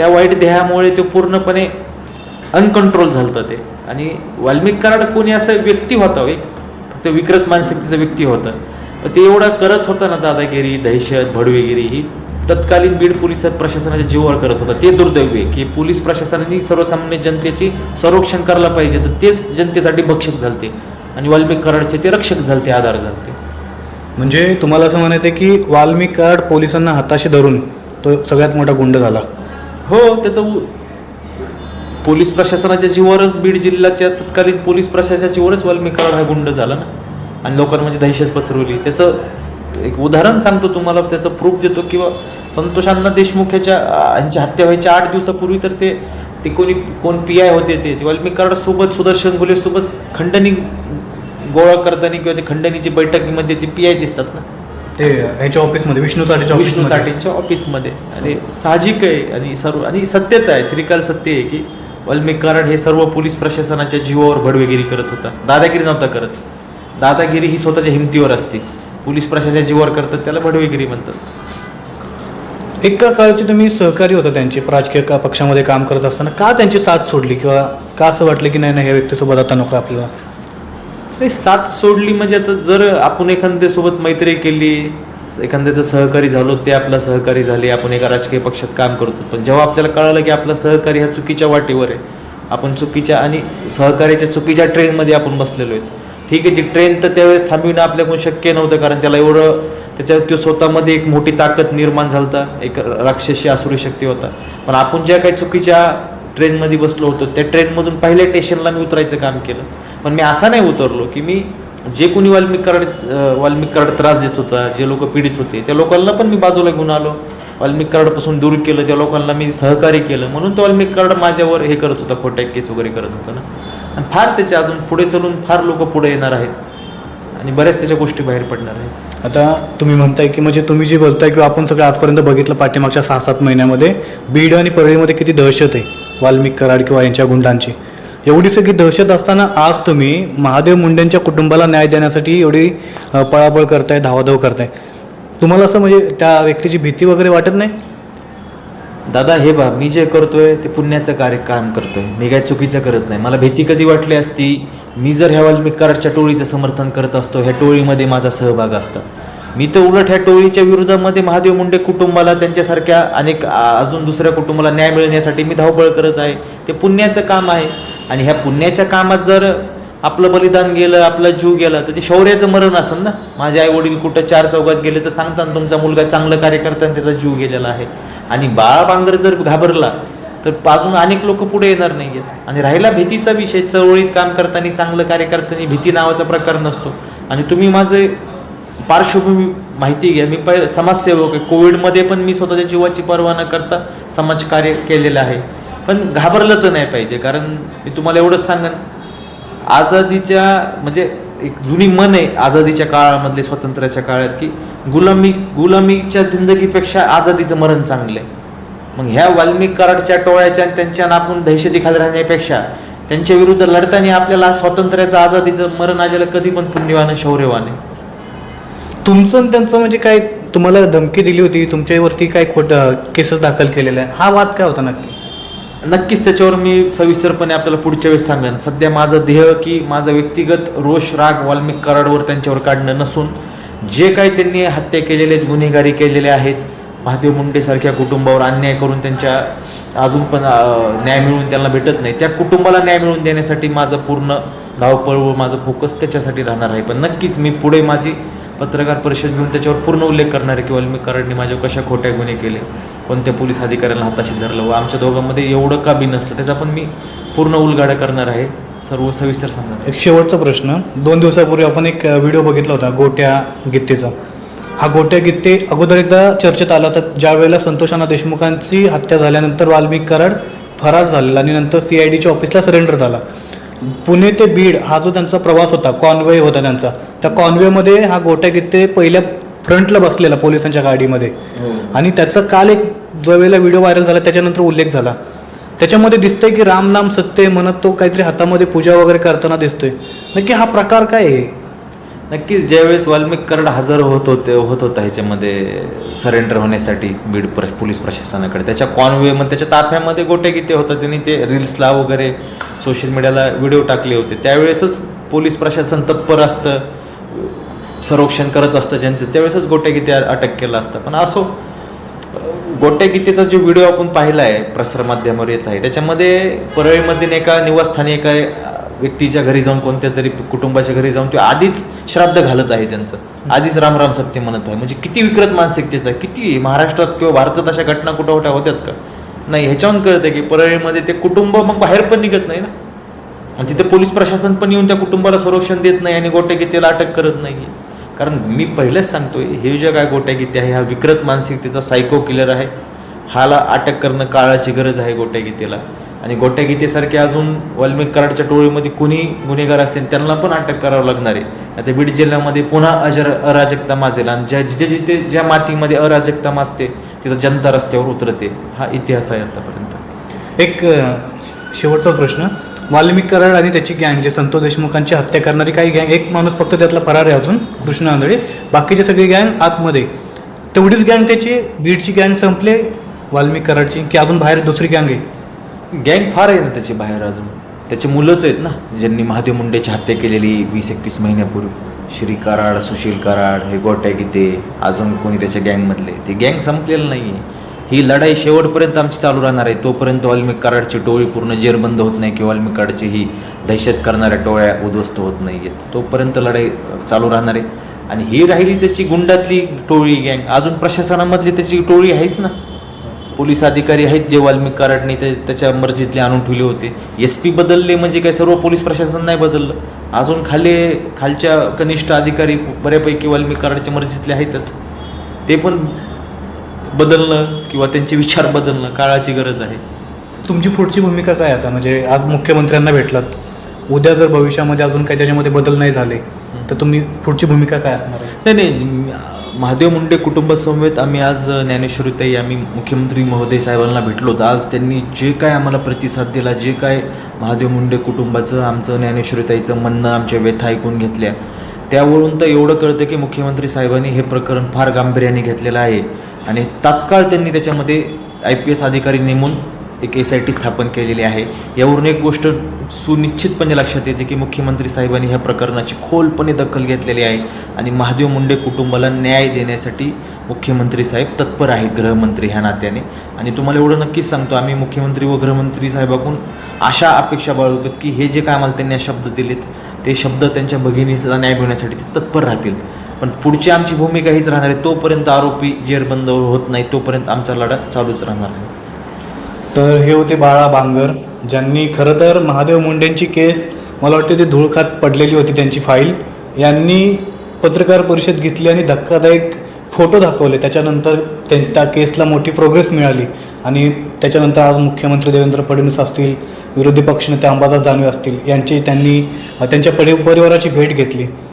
त्या वाईट देहामुळे ते पूर्णपणे अनकंट्रोल झालं ते. आणि वाल्मिक कराड कोणी असं व्यक्ती होता हो, एक फक्त विकृत मानसिकतेचं व्यक्ती होतं. पण ते एवढं करत होता ना दादागिरी दहशत भडवेगिरी ही तत्कालीन बीड पोलीस प्रशासनाच्या जीवावर करत होता. ते दुर्दैवी आहे की पोलीस प्रशासनाने सर्वसामान्य जनतेची संरक्षण करायला पाहिजे तर तेच जनतेसाठी भक्षक झालते. आणि वाल्मिक कराडचे ते रक्षक झालते आधार झालते. म्हणजे तुम्हाला असं म्हणायचं आहे की वाल्मिक कराड पोलिसांना हाताशी धरून तो सगळ्यात मोठा गुंड झाला. हो त्याचं उ- पोलीस प्रशासनाच्या जीवरच बीड जिल्ह्याच्या तत्कालीन पोलीस प्रशासनाच्या जीवावरच वाल्मिक हा गुंड झाला ना. आणि लोकांमध्ये म्हणजे दहशत पसरवली. त्याचं एक उदाहरण सांगतो तुम्हाला त्याचं प्रूफ देतो किंवा संतोषांना अण्णा देशमुख याच्या यांची हत्या व्हायच्या आठ दिवसापूर्वी तर ते ते कोणी कोण पी आय होते ते ते वाल्मिक सोबत सुदर्शन घुलेसोबत खंडणी गोळा करताना किंवा ते खंडणीची बैठकीमध्ये ते पी आय दिसतात ना. ते ह्याच्या ऑफिसमध्ये विष्णू साठेच्या विष्णू. साठेंच्या ऑफिसमध्ये आणि साहजिक आहे आणि सर्व आणि सत्यता आहे त्रिकाल सत्य आहे की वाल्मिक कराड हे सर्व पोलीस प्रशासनाच्या जीवावर भडवेगिरी करत होता. दादागिरी नव्हता करत. दादागिरी ही स्वतःच्या हिमतीवर असते. पोलीस प्रशासनाच्या जीवावर करतात त्याला भडवेगिरी म्हणतात. एका काळचे तुम्ही सहकारी होता त्यांचे राजकीय पक्षामध्ये काम करत असताना. का त्यांची साथ सोडली किंवा का असं वाटलं की नाही नाही ह्या व्यक्तीसोबत आता नको आपल्याला? नाही साथ सोडली म्हणजे आता जर आपण एखाद्यासोबत मैत्री केली एखाद्याचं सहकारी झालो ते आपला सहकारी झाले आपण एका राजकीय पक्षात काम करतो. पण जेव्हा आपल्याला कळालं की आपला सहकारी ह्या चुकीच्या वाटेवर आहे आपण चुकीच्या आणि सहकार्याच्या चुकीच्या ट्रेनमध्ये आपण बसलेलो आहेत. ठीक आहे ती ट्रेन तर त्यावेळेस थांबविणं आपल्याकडून शक्य नव्हतं कारण त्याला एवढं त्याच्यावर तो स्वतःमध्ये एक मोठी ताकद निर्माण झालता एक राक्षसी आसुरी शक्ती होता. पण आपण ज्या काही चुकीच्या ट्रेनमध्ये बसलो होतो. त्या ट्रेनमधून पहिल्या स्टेशनला मी उतरायचं काम केलं. पण मी असा नाही उतरलो की मी जे कोणी वाल्मिक कार्ड वाल्मिक कराड त्रास देत होता जे लोक पीडित होते त्या लोकांना पण मी बाजूला घेऊन आलो. वाल्मिक कार्डपासून दूर केलं त्या लोकांना मी सहकार्य केलं. म्हणून तो वाल्मिक कार्ड माझ्यावर हे करत होता खोट्या केस वगैरे करत होता ना. आणि फार त्याच्या अजून पुढे चलून फार लोक पुढे येणार आहेत. आणि बऱ्याच त्याच्या गोष्टी बाहेर पडणार आहेत. आता तुम्ही म्हणताय की म्हणजे तुम्ही जे बोलताय किंवा आपण सगळं आजपर्यंत बघितलं पाठीमागच्या सहा सात महिन्यामध्ये बीड आणि परळीमध्ये किती दहशत आहे. वाल्मिक कराड किंवा यांच्या गुंडांची. एवढी सगळी दहशत असताना आज तुम्ही महादेव मुंडेंच्या कुटुंबाला न्याय देण्यासाठी एवढी पळापळ करताय धावाधाव करताय. तुम्हाला असं म्हणजे त्या व्यक्तीची भीती वगैरे वाटत नाही? दादा हे बा मी जे करतोय ते पुण्याचं कार्य काम करतोय. मी काय चुकीचं करत नाही. मला भीती कधी वाटली असती? मी जर ह्या वाल्मिक कराडच्या टोळीचं समर्थन करत असतो ह्या टोळीमध्ये माझा सहभाग असता. मी तर उलट ह्या टोळीच्या विरोधामध्ये महादेव मुंडे कुटुंबाला त्यांच्यासारख्या अनेक अजून दुसऱ्या कुटुंबाला न्याय मिळण्यासाठी मी धावपळ करत आहे. ते पुण्याचं काम आहे. आणि ह्या पुण्याच्या कामात जर आपलं बलिदान गेलं आपला जीव गेला तर ते शौर्याचं मरण असेल ना? माझे आई वडील कुठं चार चौकात गेले तर सांगतात तुमचा मुलगा चांगलं कार्य करताना त्याचा जीव गेलेला आहे. आणि बाळ बांगर जर घाबरला तर अजून अनेक लोक पुढे येणार नाही आहेत आणि राहिला भीतीचा विषय चळवळीत काम करताना चांगलं कार्य करताना भीती नावाचा प्रकार नसतो. आणि तुम्ही माझे पार्श्वभूमी माहिती घ्या. मी पहिले समाजसेवक आहे. कोविडमध्ये पण मी स्वतःच्या जीवाची पर्वा न करता समाजकार्य केलेलं आहे. पण घाबरलं तर नाही पाहिजे. कारण मी तुम्हाला एवढंच सांगन आझादीच्या म्हणजे एक जुनी मन आहे आझादीच्या काळामधले स्वातंत्र्याच्या काळात की गुलामी गुलामीच्या जिंदगीपेक्षा आझादीचं मरण चांगलं आहे. मग ह्या वाल्मिक कराडच्या टोळ्याच्या आणि त्यांच्या आपण दहशतीखाली राहण्यापेक्षा त्यांच्या विरुद्ध लढताना आपल्याला स्वातंत्र्याचं आझादीचं मरण आलेलं कधी पण पुण्यवान शौर्यवान आहे. तुमचं आणि त्यांचं म्हणजे काय तुम्हाला धमकी दिली होती तुमच्यावरती काय खोटं केसेस दाखल केलेल्या आहे हा वाद काय होता नक्की? नक्कीच त्याच्यावर मी सविस्तरपणे आपल्याला पुढच्या वेळेस सांगेन. सध्या माझं ध्येय की माझा व्यक्तिगत रोष राग वाल्मिक कराडवर त्यांच्यावर काढणं नसून जे काही त्यांनी हत्या केलेले आहेत गुन्हेगारी केलेले आहेत महादेव मुंडेसारख्या कुटुंबावर अन्याय करून त्यांच्या अजून पण न्याय मिळून त्यांना भेटत नाही. त्या कुटुंबाला न्याय मिळवून देण्यासाठी माझं पूर्ण धावपळ व माझं फोकस त्याच्यासाठी राहणार आहे. पण नक्कीच मी पुढे माझी पत्रकार परिषद घेऊन त्याच्यावर पूर्ण उल्लेख करणार आहे की वाल्मिक कराडने माझ्यावर कशा खोट्या गुन्हे केले? कोणत्या पोलीस अधिकाऱ्याला हाताशी धरलं? व आमच्या दोघांमध्ये एवढं का बी नसलं? त्याचा पण मी पूर्ण उलगाडा करणार आहे. सर्व सविस्तर सांगणार एक शेवटचा प्रश्न. दोन दिवसापूर्वी आपण एक व्हिडिओ बघितला होता गोट्या गित्तेचा. हा गोट्या गित्ते अगोदर एकदा चर्चेत आला होता. ज्या वेळेला संतोषाना देशमुखांची हत्या झाल्यानंतर वाल्मिक कराड फरार झालेला आणि नंतर सी आय डीच्या ऑफिसला सरेंडर झाला. पुणे ते बीड हा जो त्यांचा प्रवास होता कॉन्वे होता त्यांचा. त्या कॉन्वेमध्ये हा गोट्या गित्ते पहिल्या फ्रंटला बसलेला पोलिसांच्या गाडीमध्ये. आणि त्याचा काल एक जो वेळेला व्हिडिओ व्हायरल झाला त्याच्यानंतर उल्लेख झाला. त्याच्यामध्ये दिसतंय की राम नाम सत्य म्हणत तो काहीतरी हातामध्ये पूजा वगैरे करताना दिसतोय. नक्की हा प्रकार काय आहे? नक्कीच ज्यावेळेस वाल्मिक कराड हजर होत होते होत होता ह्याच्यामध्ये सरेंडर होण्यासाठी बीड प्र पोलीस प्रशासनाकडे. त्याच्या कॉन्वे मग त्याच्या ताफ्यामध्ये गोटे किती होता त्यांनी ते रील्सला वगैरे सोशल मीडियाला व्हिडिओ टाकले होते. त्यावेळेसच पोलीस प्रशासन तत्पर असतं संरक्षण करत असतं जनते त्यावेळेसच गोट्यागीते अटक केलं असतं. पण असो गोट्या गीतेचा जो व्हिडिओ आपण पाहिला आहे प्रसारमाध्यमावर येत आहे त्याच्यामध्ये परळीमध्ये एका निवासस्थानी एका व्यक्तीच्या घरी जाऊन कोणत्या तरी कुटुंबाच्या घरी जाऊन ते आधीच श्राद्ध घालत आहे त्यांचं. आधीच रामराम सत्य म्हणत आहे. म्हणजे किती विकृत मानसिकतेचं आहे, किती महाराष्ट्रात किंवा भारतात अशा घटना कुठं कुठं होत्यात का? नाही ह्याच्याहून कळतं की परळीमध्ये ते कुटुंब मग बाहेर पण निघत नाही ना. आणि तिथे पोलीस प्रशासन पण येऊन त्या कुटुंबाला संरक्षण देत नाही आणि गोट्यागीतेला अटक करत नाही कारण मी पहिलेच सांगतोय हे जे काय गोट्यागीते आहे हा विकृत मानसिकतेचा सायको किलर आहे. हाला अटक करणं काळाची गरज आहे गोट्यागीतेला. आणि गोट्यागीतेसारखे अजून वाल्मिक कराडच्या टोळीमध्ये कुणी गुन्हेगार असतील त्यांना पण अटक करावं लागणार आहे. आता बीड जिल्ह्यामध्ये पुन्हा अजर अराजकता माजेल. आणि ज्या जिथे जिथे ज्या मातीमध्ये अराजकता माजते तिथं जनता रस्त्यावर उतरते. हा इतिहास आहे आतापर्यंत. एक शेवटचा प्रश्न. वाल्मिक कराड आणि त्याची गँग जे संतोष देशमुखांची हत्या करणारी काही गँग एक माणूस फक्त त्यातला फरार आहे अजून कृष्ण आंधळे. बाकीचे सगळे गँग आतमध्ये. तेवढीच गँग त्याची बीडची गँग संपले वाल्मिक कराडची की अजून बाहेर दुसरी गँग आहे? गँग फार आहे ना त्याची बाहेर अजून. त्याचे मुलंच आहेत ना ज्यांनी महादेव मुंडेची हत्या केलेली वीस एकवीस महिन्यापूर्वी. श्री कराड सुशील कराड हे गोट्या गीते अजून कोणी त्याच्या गँगमधले. ते गँग संपलेलं नाही आहे ही लढाई शेवटपर्यंत आमची चालू राहणार आहे. तोपर्यंत वाल्मिक कराडची टोळी पूर्ण जेरबंद होत नाही किंवा वाल्मिक कराडची ही दहशत करणाऱ्या टोळ्या उद्ध्वस्त होत नाही आहेत तोपर्यंत लढाई चालू राहणार आहे. आणि ही राहिली त्याची गुंडातली टोळी गँग. अजून प्रशासनामधली त्याची टोळी आहेच ना. पोलीस अधिकारी आहेत जे वाल्मिक कराडने ते त्याच्या मर्जीतले आणून ठेवले होते. एस पी बदलले म्हणजे काय? सर्व पोलीस प्रशासन नाही बदललं. अजून खाली खालच्या कनिष्ठ अधिकारी बऱ्यापैकी वाल्मिक कराडच्या मर्जीतले आहेतच. ते पण बदलणं किंवा त्यांचे विचार बदलणं काळाची गरज आहे. तुमची पुढची भूमिका काय आता? म्हणजे आज मुख्यमंत्र्यांना भेटलात. उद्या जर भविष्यामध्ये अजून काही त्याच्यामध्ये बदल नाही झाले तर तुम्ही पुढची भूमिका काय असणार नाही नाही. महादेव मुंडे कुटुंबासमवेत आम्ही आज ज्ञानेश्वरीताई आम्ही मुख्यमंत्री महोदय साहेबांना भेटलो होतो. आज त्यांनी जे काय आम्हाला प्रतिसाद दिला जे काय महादेव मुंडे कुटुंबाचं आमचं ज्ञानेश्वरीताईचं म्हणणं आमच्या व्यथा ऐकून घेतल्या. त्यावरून तर एवढं कळतं की मुख्यमंत्री साहेबांनी हे प्रकरण फार गांभीर्याने घेतलेलं आहे. आणि तात्काळ त्यांनी त्याच्यामध्ये आय पी एस अधिकारी नेमून एक एस आय टी स्थापन केलेली आहे. यावरून एक गोष्ट सुनिश्चितपणे लक्षात येते की मुख्यमंत्री साहेबांनी ह्या प्रकरणाची खोलपणे दखल घेतलेली आहे आणि महादेव मुंडे कुटुंबाला न्याय देण्यासाठी मुख्यमंत्री साहेब तत्पर आहेत गृहमंत्री ह्या नात्याने. आणि तुम्हाला एवढं नक्कीच सांगतो आम्ही मुख्यमंत्री व गृहमंत्री साहेबाकडून अशा अपेक्षा बाळगतो की हे जे काय आम्हाला त्यांनी शब्द दिलेत ते शब्द त्यांच्या भगिनीला न्याय मिळण्यासाठी ते तत्पर राहतील. पण पुढची आमची भूमिका हीच राहणार आहे तोपर्यंत आरोपी जेरबंद होत नाही तोपर्यंत आमचा लढा चालूच राहणार आहे. तर हे होते बाळा बांगर ज्यांनी खरं तर महादेव मुंडेंची केस मला वाटते ते धूळखात पडलेली होती त्यांची फाईल यांनी पत्रकार परिषद घेतली आणि धक्कादायक फोटो दाखवले. त्याच्यानंतर त्यां त्या केसला मोठी प्रोग्रेस मिळाली आणि त्याच्यानंतर आज मुख्यमंत्री देवेंद्र फडणवीस असतील विरोधी पक्षनेते अंबादास दानवे असतील यांची त्यांनी त्यांच्या परि परिवाराची भेट घेतली.